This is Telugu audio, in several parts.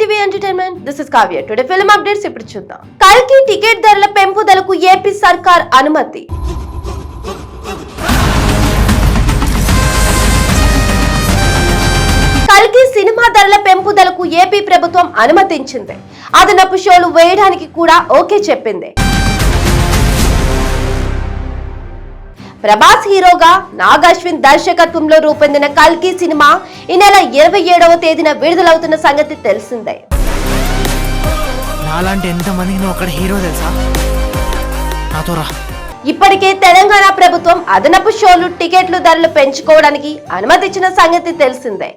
TV entertainment this is Kavya today film updates ఇప్పుడు చూద్దాం. కల్కి టికెట్ ధరల పెంపుదలకు ఏపీ సర్కార్ అనుమతి. కల్కి సినిమా ధరల పెంపుదలకు ఏపీ ప్రభుత్వం అనుమతించింది. అదనపు షోలు వేయడానికి కూడా ఓకే చెప్పింది. ప్రభాస్ హీరోగా నాగ్ అశ్విన్ దర్శకత్వంలో రూపొందిన కల్కి సినిమా ఈ నెల ఇరవై ఏడవ తేదీన విడుదలవుతున్న సంగతి తెలిసిందే. నాలాంటి ఎంతమందికి నువ్వు అక్కడ హీరో తెలుసా? నాతో రా. ఇప్పటికే తెలంగాణ ప్రభుత్వం అదనపు షోలు టికెట్లు ధరలు పెంచుకోవడానికి అనుమతిచ్చిన సంగతి తెలిసిందే.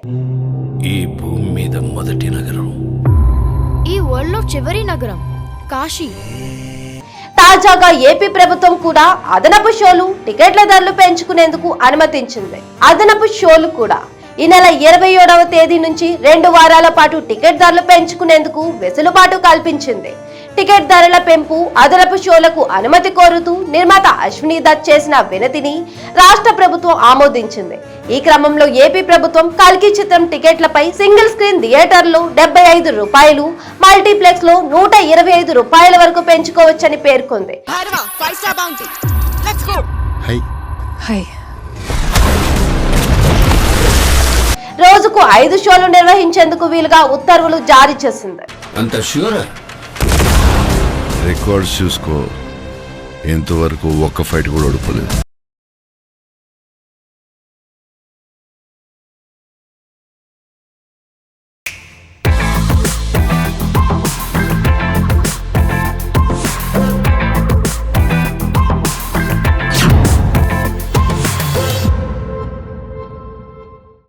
ఈ భూమి మీద మొదటి నగరం. ఈ వరల్డ్లో చివరి నగరం కాశీ. తాజాగా ఏపీ ప్రభుత్వం కూడా అదనపు షోలు టికెట్ల ధరలు పెంచుకునేందుకు అనుమతించింది. అదనపు షోలు కూడా ఈ నెల ఇరవై ఏడవ తేదీ నుంచి రెండు వారాల పాటు టికెట్ ధరలు పెంచుకునేందుకు వెసులుబాటు కల్పించింది. టికెట్ ధరల పెంపు అదనపు షోలకు అనుమతి కోరుతూ నిర్మాత అశ్విని దత్ చేసిన వినతిని రాష్ట్ర ప్రభుత్వం ఆమోదించింది. ఈ క్రమంలో ఏపీ ప్రభుత్వం కల్కి చిత్రం టికెట్లపై సింగిల్ స్క్రీన్ థియేటర్లో డెబ్బై ఐదు రూపాయలు మల్టీప్లెక్స్లో నూట ఇరవై ఐదు రూపాయల వరకు పెంచుకోవచ్చని పేర్కొంది. రోజుకు ఐదు షోలు నిర్వహించేందుకు వీలుగా ఉత్తర్వులు జారీ చేసింది. అంత ష్యూరా రికార్డ్స్ చూసుకో. ఇంతవరకు ఒక్క ఫైట్ కూడా ఓడిపోలేదు.